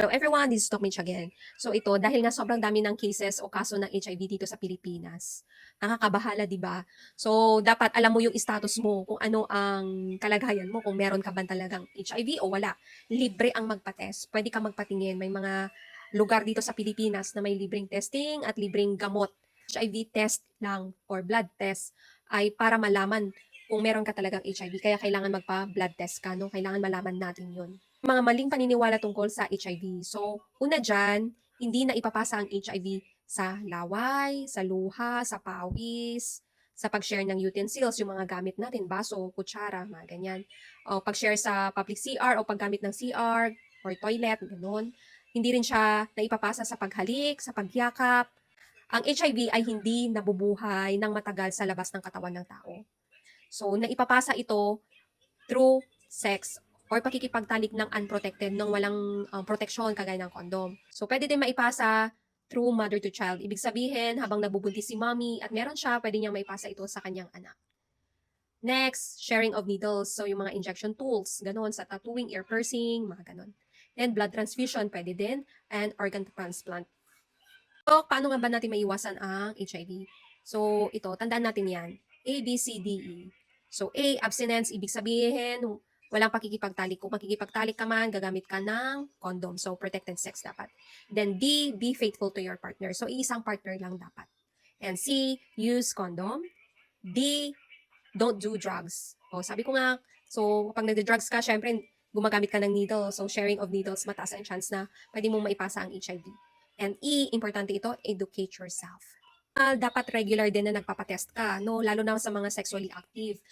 Hello everyone, this is Doc Mitch again. So ito, dahil nga sobrang dami ng cases o kaso ng HIV dito sa Pilipinas, nakakabahala, di ba? So dapat alam mo yung status mo, kung ano ang kalagayan mo, kung meron ka ba talagang HIV o wala. Libre ang magpa-test. Pwede ka magpatingin. May mga lugar dito sa Pilipinas na may libreng testing at libreng gamot. HIV test lang or blood test ay para malaman kung meron ka talagang HIV. Kaya kailangan magpa-blood test ka, no? Kailangan malaman natin yun mga maling paniniwala tungkol sa HIV. So, una dyan, hindi na ipapasa ang HIV sa laway, sa luha, sa pawis, sa pag-share ng utensils, yung mga gamit natin, baso, kutsara, mga ganyan. O pag-share sa public CR o paggamit ng CR or toilet, ganun. Hindi rin siya naipapasa sa paghalik, sa pagyakap. Ang HIV ay hindi nabubuhay ng matagal sa labas ng katawan ng tao. So, naipapasa ito through sex or pakikipagtalik ng unprotected nang walang um, protection kagaya ng condom. So, pwede din maipasa through mother to child. Ibig sabihin, habang nabubuntis si mommy at meron siya, pwede niyang maipasa ito sa kanyang anak. Next, sharing of needles. So, yung mga injection tools, ganun, sa tattooing, ear piercing, mga ganun. And blood transfusion, pwede din, and organ transplant. So, paano nga ba natin maiwasan ang HIV? So, ito, tandaan natin yan. A, B, C, D, E. So, A, abstinence, ibig sabihin, walang pakikipagtalik. Kung makikipagtalik ka man, gagamit ka ng condom. So, protected sex dapat. Then D, be faithful to your partner. So, isang partner lang dapat. And C, use condom. D, don't do drugs. O, sabi ko nga, so, pag nagde-drugs ka, syempre, gumagamit ka ng needle. So, sharing of needles, mataas ang chance na pwede mong maipasa ang HIV. And E, importante ito, educate yourself. Ah, dapat regular din na nagpapatest ka, no? Lalo na sa mga sexually active,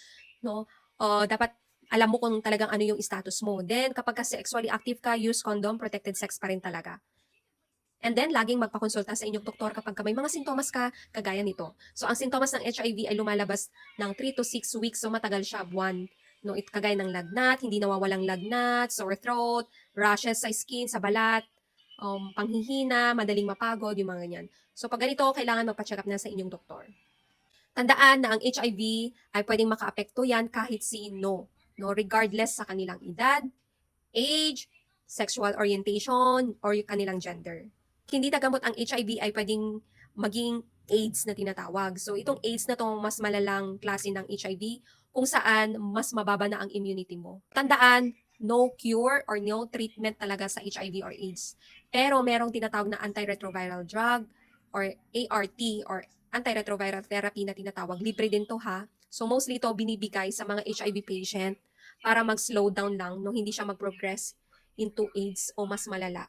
no? Uh, dapat alam mo kung talagang ano yung status mo. Then, kapag ka sexually active ka, use condom, protected sex pa rin talaga. And then, laging magpakonsulta sa inyong doktor kapag ka may mga sintomas ka, kagaya nito. So, ang sintomas ng HIV ay lumalabas ng 3 to 6 weeks, so matagal siya, buwan. No, it kagaya ng lagnat, hindi nawawalang lagnat, sore throat, rashes sa skin, sa balat, um, panghihina, madaling mapagod, yung mga ganyan. So, pag ganito, kailangan magpa-check up na sa inyong doktor. Tandaan na ang HIV ay pwedeng makaapekto yan kahit sino no regardless sa kanilang edad, age, sexual orientation, or yung kanilang gender. Hindi nagamot ang HIV ay pwedeng maging AIDS na tinatawag. So itong AIDS na to mas malalang klase ng HIV kung saan mas mababa na ang immunity mo. Tandaan, no cure or no treatment talaga sa HIV or AIDS. Pero merong tinatawag na antiretroviral drug or ART or antiretroviral therapy na tinatawag. Libre din to ha. So mostly ito binibigay sa mga HIV patient para mag-slow down lang no hindi siya mag-progress into AIDS o mas malala.